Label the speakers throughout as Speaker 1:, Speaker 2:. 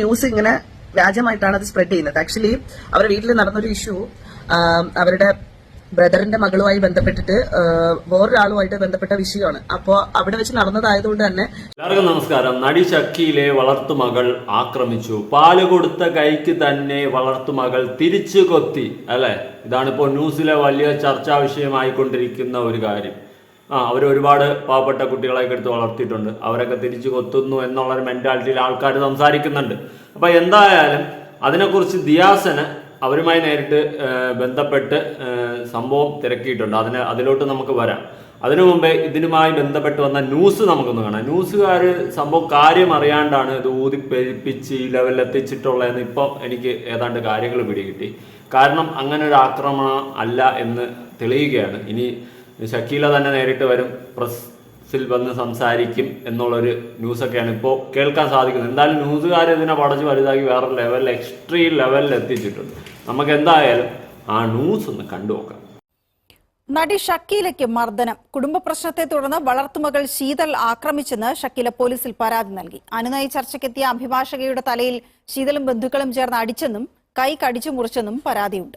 Speaker 1: News ഇങ്ങനെ വ്യാജമായിട്ടാണ് അത് spread ചെയ്യുന്നത്. ആക്ച്വലി അവരുടെ വീട്ടിൽ നടന്നൊരു ഇഷ്യൂ അവരുടെ ബ്രദറിന്റെ മകളുമായി ബന്ധപ്പെട്ടിട്ട് വേറൊരാളുമായിട്ട് ബന്ധപ്പെട്ട വിഷയമാണ്. അപ്പോൾ അവിടെ വെച്ച് നടന്നതായതുകൊണ്ട് തന്നെ
Speaker 2: എല്ലാവർക്കും നമസ്കാരം. നടി ശക്കിയിലെ വളർത്തുമകൾ ആക്രമിച്ചു. പാൽ കൊടുത്ത കൈക്ക് തന്നെ വളർത്തുമകൾ തിരിച്ചു കൊത്തി അല്ലെ? ഇതാണിപ്പോ ന്യൂസിലെ വലിയ ചർച്ചാ വിഷയമായിക്കൊണ്ടിരിക്കുന്ന ഒരു കാര്യം. ആ അവർ ഒരുപാട് പാവപ്പെട്ട കുട്ടികളെയൊക്കെ എടുത്ത് വളർത്തിയിട്ടുണ്ട്. അവരൊക്കെ തിരിച്ചു കൊത്തുന്നു എന്നുള്ള ഒരു മെന്റാലിറ്റിയിൽ ആൾക്കാർ സംസാരിക്കുന്നുണ്ട്. അപ്പൊ എന്തായാലും അതിനെക്കുറിച്ച് ദിയാസന് അവരുമായി നേരിട്ട് ബന്ധപ്പെട്ട് സംഭവം തിരക്കിയിട്ടുണ്ട്. അതിന് അതിലോട്ട് നമുക്ക് വരാം. അതിനു മുമ്പേ ഇതിനുമായി ബന്ധപ്പെട്ട് വന്ന ന്യൂസ് നമുക്കൊന്ന് കാണാം. ന്യൂസുകാർ സംഭവം കാര്യം അറിയാണ്ടാണ് ഇത് ഊതിപ്പെരിപ്പിച്ച് ഈ ലെവലിൽ എത്തിച്ചിട്ടുള്ളതെന്ന് ഇപ്പോൾ എനിക്ക് ഏതാണ്ട് കാര്യങ്ങൾ പിടികിട്ടി. കാരണം അങ്ങനെ ഒരു ആക്രമണം അല്ല എന്ന് തെളിയുകയാണ്. ഇനി ഷക്കീല തന്നെ നേരിട്ട് വരും പ്രസ്സിൽ വന്ന് സംസാരിക്കും എന്നുള്ളൊരു ന്യൂസൊക്കെയാണ് ഇപ്പോൾ കേൾക്കാൻ സാധിക്കുന്നത്. എന്തായാലും ന്യൂസുകാർ ഇതിനെ പടച്ച് വലുതാക്കി വേറെ ലെവലിൽ എക്സ്ട്രീം ലെവലിൽ എത്തിച്ചിട്ടുണ്ട്. നമുക്ക് എന്തായാലും ആ ന്യൂസ് ഒന്ന് കണ്ടു നോക്കാം.
Speaker 3: നടി ഷക്കീലയ്ക്ക് മർദ്ദനം. കുടുംബ പ്രശ്നത്തെ തുടർന്ന് വളർത്തുമകൾ ശീതൽ ആക്രമിച്ചെന്ന് ഷക്കീല പോലീസിൽ പരാതി നൽകി. അനുനയ ചർച്ചയ്ക്കെത്തിയ അഭിഭാഷകയുടെ തലയിൽ ശീതലും ബന്ധുക്കളും ചേർന്ന് അടിച്ചെന്നും കൈ കടിച്ചു മുറിച്ചെന്നും പരാതിയുണ്ട്.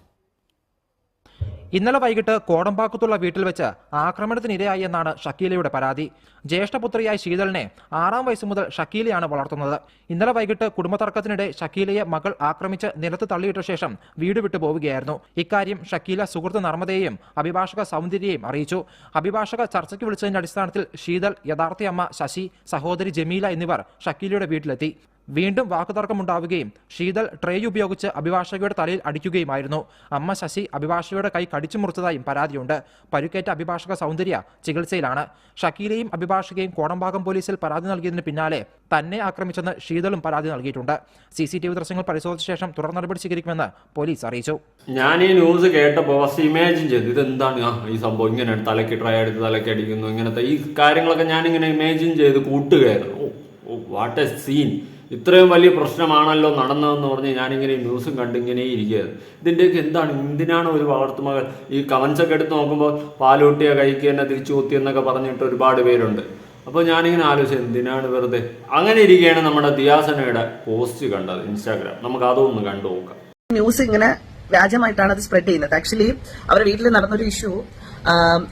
Speaker 4: ഇന്നലെ വൈകിട്ട് കോടമ്പാക്കത്തുള്ള വീട്ടിൽ വെച്ച് ആക്രമണത്തിനിരയായി എന്നാണ് ഷക്കീലയുടെ പരാതി. ജ്യേഷ്ഠപുത്രിയായ ശീതളിനെ ആറാം വയസ്സ് മുതൽ ഷക്കീലയാണ് വളർത്തുന്നത്. ഇന്നലെ വൈകിട്ട് കുടുംബതർക്കത്തിനിടെ ഷക്കീലയെ മകൾ ആക്രമിച്ച് നിലത്ത് തള്ളിയിട്ട ശേഷം വീട് വിട്ടു പോവുകയായിരുന്നു. ഇക്കാര്യം ഷക്കീല സുഹൃത്ത് നർമ്മദയെയും അഭിഭാഷക സൗന്ദര്യയെയും അറിയിച്ചു. അഭിഭാഷക ചർച്ചയ്ക്ക് വിളിച്ചതിന്റെ അടിസ്ഥാനത്തിൽ ശീതൾ യഥാർത്ഥ ശശി സഹോദരി ജമീല എന്നിവർ ഷക്കീലയുടെ വീട്ടിലെത്തി. വീണ്ടും വാക്കുതർക്കമുണ്ടാവുകയും ശീതൽ ട്രേ ഉപയോഗിച്ച് അഭിഭാഷകയുടെ തലയിൽ അടിക്കുകയുമായിരുന്നു. അമ്മ ശശി അഭിഭാഷകയുടെ കൈ കടിച്ചു മുറിച്ചതായും പരാതിയുണ്ട്. പരുക്കേറ്റ അഭിഭാഷക സൗന്ദര്യ ചികിത്സയിലാണ്. ഷക്കീലയും അഭിഭാഷകയും കോടമ്പാകം പോലീസിൽ പരാതി നൽകിയതിന് പിന്നാലെ തന്നെ ആക്രമിച്ചെന്ന് ശീതളും പരാതി നൽകിയിട്ടുണ്ട്. സി സി ടി വി ദൃശ്യങ്ങൾ പരിശോധിച്ച ശേഷം തുടർ നടപടി സ്വീകരിക്കുമെന്ന് പോലീസ് അറിയിച്ചു.
Speaker 2: ഞാൻ ഈ ന്യൂസ് കേട്ടപ്പോൾ ഫസ്റ്റ് ഇമാജിൻ ചെയ്തു. ഇതെന്താണ്? ആ ഈ സംഭവം ഇങ്ങനെ തലക്ക് ട്രൈ എടുത്ത് തലക്ക് അടിക്കുന്നു. ഇങ്ങനത്തെ ഈ കാര്യങ്ങളൊക്കെ ഞാൻ ഇങ്ങനെ ഇമാജിൻ ചെയ്ത് കൂട്ടുകയായിരുന്നു. ഓ വാട്ട് എ സീൻ ഇത്രയും വലിയ പ്രശ്നമാണല്ലോ നടന്നതെന്ന് പറഞ്ഞ് ഞാനിങ്ങനെ ന്യൂസും കണ്ടിങ്ങനെ ഇരിക്കുകയത് ഇതിന്റെയൊക്കെ എന്താണ്? എന്തിനാണ് ഒരു വളർത്തുമകൾ ഈ കമൻസ് ഒക്കെ എടുത്ത് നോക്കുമ്പോൾ പാലൂട്ടിയ കൈക്ക് തന്നെ തിരിച്ചു കുത്തി എന്നൊക്കെ പറഞ്ഞിട്ട് ഒരുപാട് പേരുണ്ട്. അപ്പോൾ ഞാനിങ്ങനെ ആലോചിച്ചു എന്തിനാണ് വെറുതെ? അങ്ങനെ ഇരിക്കുകയാണ് നമ്മുടെ ദിയാസനയുടെ പോസ്റ്റ് കണ്ടത് ഇൻസ്റ്റാഗ്രാം. നമുക്ക് അതൊന്ന് കണ്ടു നോക്കാം.
Speaker 1: ന്യൂസ് ഇങ്ങനെ വ്യാജമായിട്ടാണ് അത് സ്പ്രെഡ് ചെയ്യുന്നത്. ആക്ച്വലി അവരുടെ വീട്ടിൽ നടന്നൊരു ഇഷ്യൂ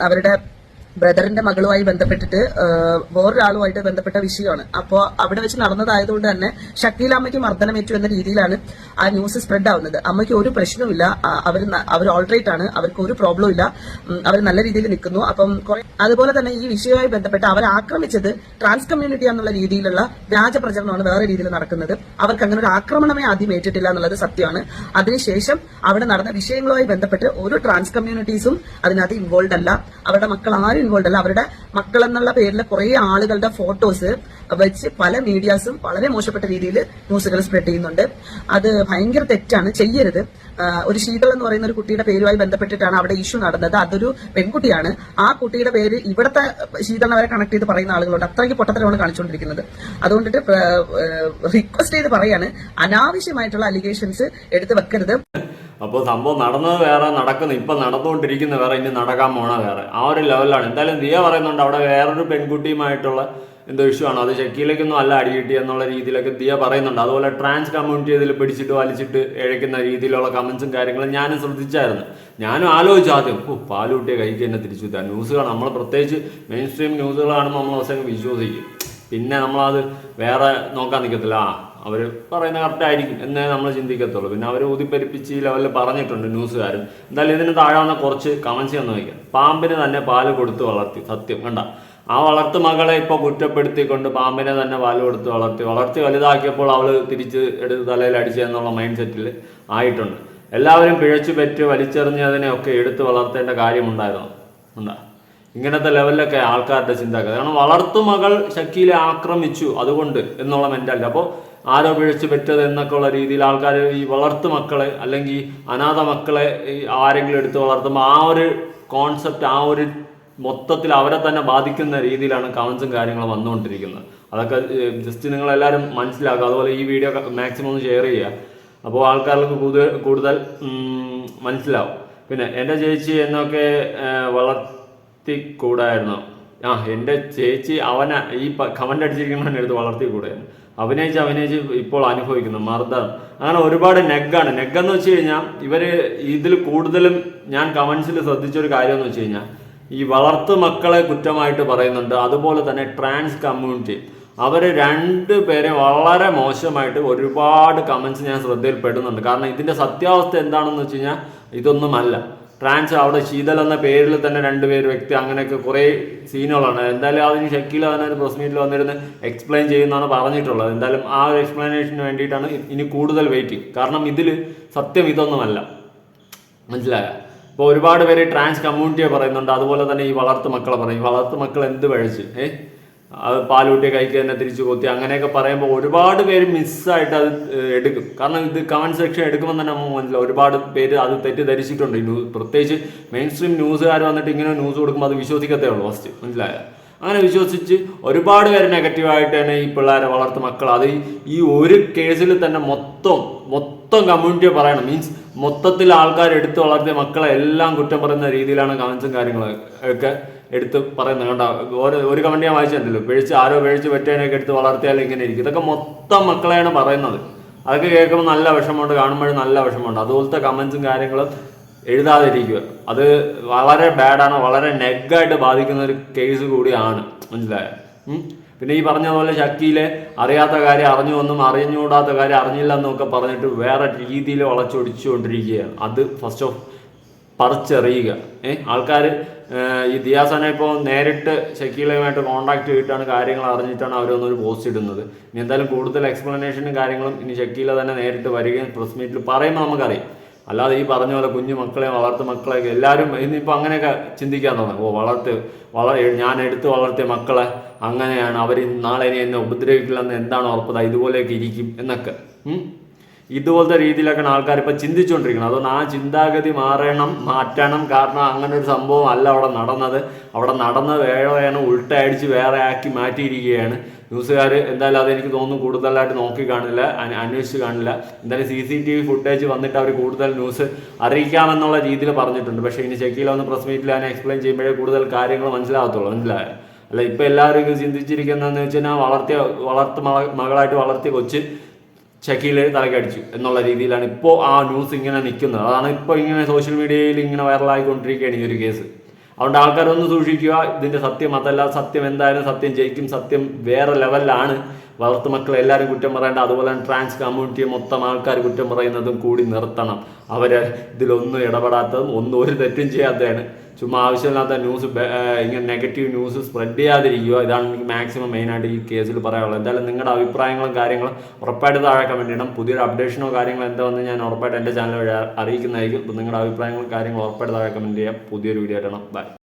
Speaker 1: അവരുടെ ബ്രദറിന്റെ മകളുമായി ബന്ധപ്പെട്ടിട്ട് വേറൊരാളുമായിട്ട് ബന്ധപ്പെട്ട വിഷയമാണ്. അപ്പോൾ അവിടെ വെച്ച് നടന്നതായതുകൊണ്ട് തന്നെ ഷക്കീൽ അമ്മയ്ക്ക് മർദ്ദനമേറ്റു എന്ന രീതിയിലാണ് ആ ന്യൂസ് സ്പ്രെഡ് ആവുന്നത് അമ്മയ്ക്ക് ഒരു പ്രശ്നവുമില്ല. അവർ അവർ ഓൾറേറ്റ് ആണ്. അവർക്ക് ഒരു പ്രോബ്ലം ഇല്ല അവർ നല്ല രീതിയിൽ നിൽക്കുന്നു. അപ്പം അതുപോലെ തന്നെ ഈ വിഷയവുമായി ബന്ധപ്പെട്ട് അവർ ആക്രമിച്ചത് ട്രാൻസ് കമ്മ്യൂണിറ്റി എന്നുള്ള രീതിയിലുള്ള വ്യാജ പ്രചരണമാണ് വേറെ രീതിയിൽ നടക്കുന്നത്. അവർക്ക് അങ്ങനെ ഒരു ആക്രമണമേ ആദ്യം ഏറ്റിട്ടില്ല എന്നുള്ളത് സത്യമാണ്. അതിനുശേഷം അവിടെ നടന്ന വിഷയങ്ങളുമായി ബന്ധപ്പെട്ട് ഒരു ട്രാൻസ് കമ്മ്യൂണിറ്റീസും അതിനകത്ത് ഇൻവോൾവ് അല്ല. അവരുടെ മക്കൾ ആരും അല്ല അവരുടെ മക്കൾ എന്നുള്ള പേരിൽ കുറെ ആളുകളുടെ ഫോട്ടോസ് വെച്ച് പല മീഡിയാസും വളരെ മോശപ്പെട്ട രീതിയിൽ ന്യൂസുകൾ സ്പ്രെഡ് ചെയ്യുന്നുണ്ട്. അത് ഭയങ്കര തെറ്റാണ്. ചെയ്യരുത്. ഒരു ശീതൾ എന്ന് പറയുന്ന ഒരു കുട്ടിയുടെ പേരുമായി ബന്ധപ്പെട്ടിട്ടാണ് അവിടെ ഇഷ്യൂ നടന്നത്. അതൊരു പെൺകുട്ടിയാണ്. ആ കുട്ടിയുടെ പേര് ഇവിടുത്തെ ശീതളിനെ വരെ കണക്ട് ചെയ്ത് പറയുന്ന ആളുകളുണ്ട്. അത്രയ്ക്ക് പൊട്ടത്തരമാണ് കാണിച്ചുകൊണ്ടിരിക്കുന്നത്. അതുകൊണ്ടിട്ട് റിക്വസ്റ്റ് ചെയ്ത് പറയാണ്. അനാവശ്യമായിട്ടുള്ള അലിഗേഷൻസ് എടുത്ത് വെക്കരുത്.
Speaker 2: അപ്പോൾ സംഭവം നടന്നത് വേറെ നടക്കുന്നു. ഇപ്പം നടന്നുകൊണ്ടിരിക്കുന്ന വേറെ ഇനി നടക്കാൻ പോണ വേറെ. ആ ഒരു ലെവലിലാണ് എന്തായാലും ദിയ പറയുന്നുണ്ട് അവിടെ വേറൊരു പെൺകുട്ടിയുമായിട്ടുള്ള എന്തോ ഇഷ്യൂ ആണ്? അത് ഷക്കീലേക്കൊന്നും അല്ല അടി കിട്ടി എന്നുള്ള രീതിയിലൊക്കെ ദിയ പറയുന്നുണ്ട്. അതുപോലെ ട്രാൻസ് കമ്മ്യൂണിറ്റി ഇതിൽ പിടിച്ചിട്ട് വലിച്ചിട്ട് ഇഴയ്ക്കുന്ന രീതിയിലുള്ള കമൻസും കാര്യങ്ങളും ഞാനും ശ്രദ്ധിച്ചായിരുന്നു. ഞാനും ആലോചിച്ചു ആദ്യം ഓ പാലൂട്ടിയ കൈക്ക് തന്നെ തിരിച്ചു തരാം. ന്യൂസുകൾ നമ്മൾ പ്രത്യേകിച്ച് മെയിൻ സ്ട്രീം ന്യൂസുകളാണെന്ന് നമ്മൾ അവസരം വിശ്വസിക്കും. പിന്നെ നമ്മളത് വേറെ നോക്കാൻ നിൽക്കത്തില്ല ആ അവർ പറയുന്ന കറക്റ്റ് ആയിരിക്കും എന്നേ നമ്മൾ ചിന്തിക്കത്തുള്ളൂ. പിന്നെ അവർ ഊതിപ്പെരിപ്പിച്ച് ലെവലിൽ പറഞ്ഞിട്ടുണ്ട് ന്യൂസുകാരും. എന്തായാലും ഇതിന് താഴാവുന്ന കുറച്ച് കമൻസ് ഒന്ന് വയ്ക്കാം. പാമ്പിന് തന്നെ പാൽ കൊടുത്ത് വളർത്തി. സത്യം കണ്ട? ആ വളർത്തു മകളെ ഇപ്പോൾ കുറ്റപ്പെടുത്തിക്കൊണ്ട് പാമ്പിനെ തന്നെ പാൽ കൊടുത്ത് വളർത്തി. വളർത്തി വലുതാക്കിയപ്പോൾ അവൾ തിരിച്ച് എടുത്ത് തലയിൽ അടിച്ചെന്നുള്ള മൈൻഡ് സെറ്റിൽ ആയിട്ടുണ്ട്. എല്ലാവരും പിഴച്ചു പെറ്റ് വലിച്ചെറിഞ്ഞതിനെയൊക്കെ എടുത്ത് വളർത്തേണ്ട കാര്യമുണ്ടായിരുന്നു ഉണ്ടാ ഇങ്ങനത്തെ ലെവലിലൊക്കെ ആൾക്കാരുടെ ചിന്താഗതി. കാരണം വളർത്തുമകൾ ശക്തിയിലെ ആക്രമിച്ചു അതുകൊണ്ട് എന്നുള്ള മെന്റാലിറ്റി അപ്പോൾ ആരോ പിഴച്ചു പറ്റത് എന്നൊക്കെ ഉള്ള രീതിയിൽ ആൾക്കാർ ഈ വളർത്തു മക്കളെ അല്ലെങ്കിൽ അനാഥ മക്കളെ ആരെങ്കിലും എടുത്ത് വളർത്തുമ്പോൾ ആ ഒരു കോൺസെപ്റ്റ് ആ ഒരു മൊത്തത്തിൽ അവരെ തന്നെ ബാധിക്കുന്ന രീതിയിലാണ് കമൻസും കാര്യങ്ങളും വന്നുകൊണ്ടിരിക്കുന്നത്. അതൊക്കെ ജസ്റ്റ് നിങ്ങളെല്ലാവരും മനസ്സിലാക്കുക. അതുപോലെ ഈ വീഡിയോ മാക്സിമം ഒന്ന് ഷെയർ ചെയ്യുക. അപ്പോൾ ആൾക്കാർക്ക് കൂടുതൽ കൂടുതൽ മനസ്സിലാവും. പിന്നെ എന്റെ ചേച്ചി എന്നൊക്കെ വളർത്തി വളർത്തിക്കൂടായിരുന്നു? ആ എന്റെ ചേച്ചി അവനെ ഈ കമന്റ് അടിച്ചിരിക്കുന്നവനെ എടുത്ത് വളർത്തിക്കൂടായിരുന്നു. അഭിനയിച്ച് അഭിനയിച്ച് ഇപ്പോൾ അനുഭവിക്കുന്നു. മർദ്ദം. അങ്ങനെ ഒരുപാട് നെഗാണ്. നെഗെന്ന് വെച്ച് കഴിഞ്ഞാൽ ഇവർ ഇതിൽ കൂടുതലും ഞാൻ കമന്റ്സിൽ ശ്രദ്ധിച്ചൊരു കാര്യം എന്ന് വെച്ച് കഴിഞ്ഞാൽ ഈ വളർത്തു മക്കളെ കുറ്റമായിട്ട് പറയുന്നുണ്ട്. അതുപോലെ തന്നെ ട്രാൻസ് കമ്മ്യൂണിറ്റി. അവർ രണ്ട് പേരെ വളരെ മോശമായിട്ട് ഒരുപാട് കമൻസ് ഞാൻ ശ്രദ്ധയിൽപ്പെടുന്നുണ്ട്. കാരണം ഇതിന്റെ സത്യാവസ്ഥ എന്താണെന്ന് വെച്ച് കഴിഞ്ഞാൽ ഇതൊന്നുമല്ല. ട്രാൻസ് അവിടെ ശീതൽ എന്ന പേരിൽ തന്നെ രണ്ടുപേര് വ്യക്തി അങ്ങനെയൊക്കെ കുറേ സീനുകളാണ്. എന്തായാലും അതിന് ഷക്കീൽ ഒരു പ്രസ് മീറ്റിൽ വന്നിരുന്ന് എക്സ്പ്ലെയിൻ ചെയ്യുന്നതാണ് പറഞ്ഞിട്ടുള്ളത്. എന്തായാലും ആ ഒരു എക്സ്പ്ലനേഷന് വേണ്ടിയിട്ടാണ് ഇനി കൂടുതൽ വെയിറ്റിംഗ് കാരണം ഇതിൽ സത്യം ഇതൊന്നുമല്ല. മനസ്സിലായ? ഇപ്പോൾ ഒരുപാട് പേര് ട്രാൻസ് കമ്മ്യൂണിറ്റിയെ പറയുന്നുണ്ട്. അതുപോലെ തന്നെ ഈ വളർത്തു മക്കളെ പറയും. വളർത്തു മക്കൾ എന്ത് പഴിച്ച്? ഏ? അത് പാലൂട്ടി കൈക്ക് തന്നെ തിരിച്ചു കൊത്തി അങ്ങനെയൊക്കെ പറയുമ്പോൾ ഒരുപാട് പേര് മിസ്സായിട്ട് അത് എടുക്കും. കാരണം ഇത് കമന്റ് സെക്ഷൻ എടുക്കുമ്പോൾ തന്നെ നമുക്ക് മനസ്സിലാവും. ഒരുപാട് പേര് അത് തെറ്റിദ്ധരിച്ചിട്ടുണ്ട്. ന്യൂസ് ന്യൂ- പ്രത്യേകിച്ച് മെയിൻ സ്ട്രീം ന്യൂസുകാർ വന്നിട്ട് ഇങ്ങനെ ന്യൂസ് കൊടുക്കുമ്പോൾ അത് വിശ്വസിക്കത്തേ ഉള്ളൂ ഫസ്റ്റ് മനസ്സിലായോ? അങ്ങനെ വിശ്വസിച്ച് ഒരുപാട് പേര് നെഗറ്റീവായിട്ട് തന്നെ ഈ പിള്ളേരെ വളർത്തു മക്കൾ അത് ഈ ഒരു കേസിൽ തന്നെ മൊത്തം മൊത്തം കമ്മ്യൂണിറ്റിയെ പറയണം. മീൻസ് മൊത്തത്തിൽ ആൾക്കാർ എടുത്തു വളർത്തിയ മക്കളെ എല്ലാം കുറ്റം പറയുന്ന രീതിയിലാണ് കമൻസും കാര്യങ്ങളും ഒക്കെ എടുത്ത് പറയുന്നത്. കണ്ട? ഒരു ഒരു കമന്റ് ഞാൻ വായിച്ചിട്ടുണ്ടല്ലോ. പിഴിച്ച് ആരോ പിഴിച്ച് പറ്റേനൊക്കെ എടുത്ത് വളർത്തിയാൽ ഇങ്ങനെ ഇരിക്കും. ഇതൊക്കെ മൊത്തം മക്കളെയാണ് പറയുന്നത്. അതൊക്കെ കേൾക്കുമ്പോൾ നല്ല വിഷമമുണ്ട് കാണുമ്പോഴും നല്ല വിഷമമുണ്ട്. അതുപോലത്തെ കമൻസും കാര്യങ്ങളും എഴുതാതിരിക്കുക. അത് വളരെ ബാഡാണ് വളരെ നെഗായിട്ട് ബാധിക്കുന്ന ഒരു കേസ് കൂടിയാണ്. മനസ്സിലായോ? പിന്നെ ഈ പറഞ്ഞ പോലെ ശക്തിയിലെ അറിയാത്ത കാര്യം അറിഞ്ഞു എന്നും അറിഞ്ഞുകൂടാത്ത കാര്യം അറിഞ്ഞില്ല എന്നൊക്കെ പറഞ്ഞിട്ട് വേറെ രീതിയിൽ വളച്ചൊടിച്ചുകൊണ്ടിരിക്കുകയാണ് അത് ഫസ്റ്റ് ഓഫ് പറിച്ചെറിയുക. ഏ ആൾക്കാർ ഈ ദിയാസനെ ഇപ്പോൾ നേരിട്ട് ഷക്കീലയുമായിട്ട് കോൺടാക്ട് ചെയ്തിട്ടാണ് കാര്യങ്ങൾ അറിഞ്ഞിട്ടാണ് അവരൊന്നൊരു പോസ്റ്റ് ഇടുന്നത്. ഇനി എന്തായാലും കൂടുതൽ എക്സ്പ്ലനേഷനും കാര്യങ്ങളും ഇനി ഷക്കീല തന്നെ നേരിട്ട് വരികയും പ്രസ് മീറ്റിൽ പറയുമ്പോൾ നമുക്കറിയാം. അല്ലാതെ ഈ പറഞ്ഞ പോലെ കുഞ്ഞു മക്കളെ വളർത്ത് മക്കളെയൊക്കെ എല്ലാവരും ഇന്നിപ്പോൾ അങ്ങനെയൊക്കെ ചിന്തിക്കാൻ തുടങ്ങും ഓ വളർത്ത് വള ഞാൻ എടുത്ത് വളർത്തിയ മക്കളെ അങ്ങനെയാണ് അവർ നാളെ ഇനി എന്നെ ഉപദ്രവിക്കില്ലെന്ന് എന്താണ് ഉറപ്പത് ഇതുപോലെയൊക്കെ ഇരിക്കും എന്നൊക്കെ. ഇതുപോലത്തെ രീതിയിലൊക്കെയാണ് ആൾക്കാർ ഇപ്പം ചിന്തിച്ചുകൊണ്ടിരിക്കുന്നത് അതുകൊണ്ട് ആ ചിന്താഗതി മാറണം മാറ്റണം. കാരണം അങ്ങനെ ഒരു സംഭവം അല്ല അവിടെ നടന്നത്. അവിടെ നടന്ന വേറെയാണ് ഉൾട്ടയടിച്ച് വേറെ ആക്കി മാറ്റിയിരിക്കുകയാണ്. ന്യൂസുകാർ എന്തായാലും അതെനിക്ക് തോന്നുന്നു കൂടുതലായിട്ട് നോക്കി കാണില്ല അന്വ- അന്വേഷിച്ച് കാണില്ല. എന്തായാലും C C T V footage വന്നിട്ട് അവർ കൂടുതൽ ന്യൂസ് അറിയിക്കാമെന്നുള്ള രീതിയിൽ പറഞ്ഞിട്ടുണ്ട്. പക്ഷേ ഇനി ചെക്കിയിൽ വന്ന് പ്രസ് മീറ്റിൽ അതിനെ എക്സ്പ്ലെയിൻ ചെയ്യുമ്പോഴേ കൂടുതൽ കാര്യങ്ങൾ മനസ്സിലാകത്തുള്ളൂ. മനസ്സിലായോ? അല്ല ഇപ്പം എല്ലാവരും ചിന്തിച്ചിരിക്കുന്നതെന്ന് വെച്ച് കഴിഞ്ഞാൽ വളർത്തിയ വളർത്ത് മകളായിട്ട് വളർത്തിയ കൊച്ച് ഷക്കീൽ തലക്കടിച്ചു എന്നുള്ള രീതിയിലാണ് ഇപ്പോൾ ആ ന്യൂസ് ഇങ്ങനെ നിൽക്കുന്നത്. അതാണ് ഇപ്പോൾ ഇങ്ങനെ സോഷ്യൽ മീഡിയയിൽ ഇങ്ങനെ വൈറലായിക്കൊണ്ടിരിക്കുകയാണ് ഈ ഒരു കേസ് അതുകൊണ്ട് ആൾക്കാരൊന്ന് സൂക്ഷിക്കുക ഇതിന്റെ സത്യം അതല്ല സത്യം എന്തായാലും സത്യം ജയിക്കും സത്യം വേറെ ലെവലിലാണ് വളർത്തു മക്കളെ എല്ലാവരും കുറ്റം പറയേണ്ട അതുപോലെ തന്നെ ട്രാൻസ് കമ്മ്യൂണിറ്റിയെ മൊത്തം ആൾക്കാർ കുറ്റം പറയുന്നതും കൂടി നിർത്തണം. അവർ ഇതിലൊന്നും ഇടപെടാത്തതും ഒന്നും ഒരു തെറ്റും ചെയ്യാത്തതാണ്. ചുമ്മാ ആവശ്യമില്ലാത്ത ന്യൂസ് ഇങ്ങനെ നെഗറ്റീവ് ന്യൂസ് സ്പ്രെഡ് ചെയ്യാതിരിക്കുക. ഇതാണ് എനിക്ക് മാക്സിമം മെയിനായിട്ട് ഈ കേസിൽ പറയാനുള്ളത്. എന്തായാലും നിങ്ങളുടെ അഭിപ്രായങ്ങളും കാര്യങ്ങളും ഉറപ്പായിട്ട് താഴെ കമന്റ് ചെയ്യണം പുതിയൊരു അപ്ഡേഷനോ കാര്യങ്ങളോ എന്താ വന്ന് ഞാൻ ഉറപ്പായിട്ട് എന്റെ ചാനൽ വഴി അറിയിക്കുന്നതായിരിക്കും. നിങ്ങളുടെ അഭിപ്രായങ്ങളും കാര്യങ്ങളും ഉറപ്പായിട്ട് താഴെ കമന്റ് ചെയ്യാം. പുതിയൊരു വീഡിയോ ആയിട്ടാണ് ബൈ